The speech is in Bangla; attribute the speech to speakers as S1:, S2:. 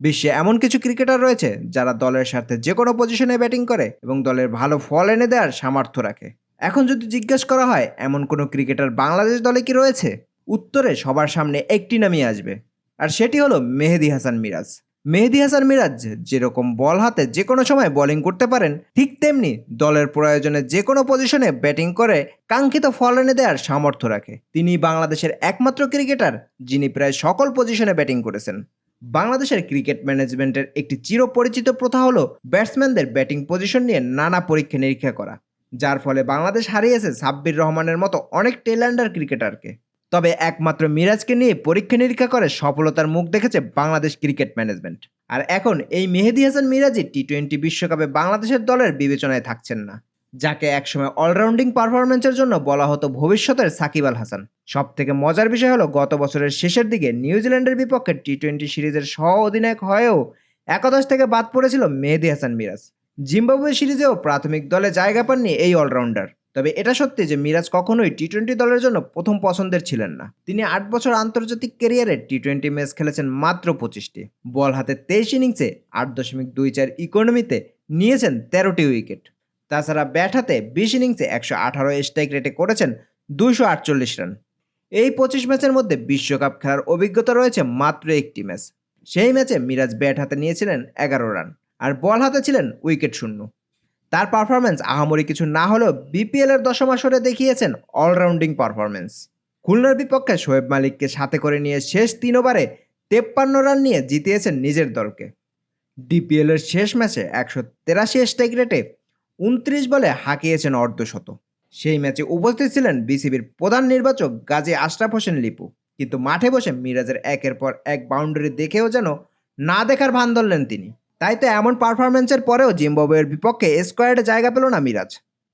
S1: বিশ্বে এমন কিছু ক্রিকেটার রয়েছে যারা দলের স্বার্থে যে কোনো পজিশনে ব্যাটিং করে এবং দলের ভালো ফল এনে দেওয়ার সামর্থ্য রাখে। এখন যদি জিজ্ঞেস করা হয়, এমন কোনো ক্রিকেটার বাংলাদেশ দলে কি রয়েছে? উত্তরে সবার সামনে একটি নামই আসবে, আর সেটি হলো মেহেদি হাসান মিরাজ। মেহেদি হাসান মিরাজ যেরকম বল হাতে যে কোনো সময় বোলিং করতে পারেন, ঠিক তেমনি দলের প্রয়োজনে যে কোনো পজিশনে ব্যাটিং করে কাঙ্ক্ষিত ফল এনে দেওয়ার সামর্থ্য রাখে। তিনি বাংলাদেশের একমাত্র ক্রিকেটার যিনি প্রায় সকল পজিশনে ব্যাটিং করেছেন। বাংলাদেশের ক্রিকেট ম্যানেজমেন্টের একটি চিরপরিচিত প্রথা হলো ব্যাটসম্যানদের ব্যাটিং পজিশন নিয়ে নানা পরীক্ষা নিরীক্ষা করা, যার ফলে বাংলাদেশ হারিয়েছে সাব্বির রহমানের মতো অনেক টেলান্ডার ক্রিকেটারকে। তবে একমাত্র মিরাজকে নিয়ে পরীক্ষা নিরীক্ষা করে সফলতার মুখ দেখেছে বাংলাদেশ ক্রিকেট ম্যানেজমেন্ট। আর এখন এই মেহেদি হাসান মিরাজই টি টোয়েন্টি বিশ্বকাপে বাংলাদেশের দলের বিবেচনায় থাকছেন না। যাকে একসময় অলরাউন্ডিং পারফরমেন্সের জন্য বলা হতো ভবিষ্যতের সাকিব আল হাসান। সব থেকে মজার বিষয় হলো, গত বছরের শেষের দিকে নিউজিল্যান্ডের বিপক্ষে টি টোয়েন্টি সিরিজের সহ অধিনায়ক হয়েও একাদশ থেকে বাদ পড়েছিল মেহেদি হাসান মিরাজ। জিম্বাবুয়ে সিরিজেও প্রাথমিক দলে জায়গা পাননি এই অলরাউন্ডার তবে এটা সত্যি যে মিরাজ কখনোই টি টোয়েন্টি দলের জন্য প্রথম পছন্দের ছিলেন না। তিনি আট বছর আন্তর্জাতিক ক্যারিয়ারে টি টোয়েন্টি ম্যাচ খেলেছেন মাত্র পঁচিশটি। বল হাতে তেইশ ইনিংসে আট দশমিক দুই চার ইকোনমিতে নিয়েছেন তেরোটি উইকেট। তাছাড়া ব্যাট হাতে বিশ ইনিংসে একশো আঠারো স্ট্রাইক রেটে করেছেন দুশো আটচল্লিশ রান এই পঁচিশ ম্যাচের মধ্যে বিশ্বকাপ খেলার অভিজ্ঞতা রয়েছে মাত্র একটি ম্যাচ সেই ম্যাচে মিরাজ ব্যাট হাতে নিয়েছিলেন এগারো রান আর বল হাতে ছিলেন উইকেট শূন্য। তার পারফরমেন্স আহামরি কিছু না হলেও বিপিএল এর দশম আসরে দেখিয়েছেন অলরাউন্ডিং পারফরমেন্স খুলনার বিপক্ষে শোয়েব মালিককে সাথে করে নিয়ে শেষ তিন ওভারে তেপ্পান্ন রান নিয়ে জিতিয়েছেন নিজের দলকে। ডিপিএল এর শেষ ম্যাচে একশো তেরাশি স্ট্রাইক রেটে উনত্রিশ বলে হাঁকিয়েছেন অর্ধশত। সেই ম্যাচে উপস্থিত ছিলেন বিসিবির প্রধান নির্বাচক গাজী আশরাফ হোসেন লিপু। কিন্তু মাঠে বসে মিরাজের একের পর এক বাউন্ডারি দেখেও যেন না দেখার ভান ধরলেন তিনি। তাই তো এমন পারফরমেন্সের পরেও জিম্বাবুয়ের বিপক্ষে স্কোয়াডে জায়গা পেল না মিরাজ।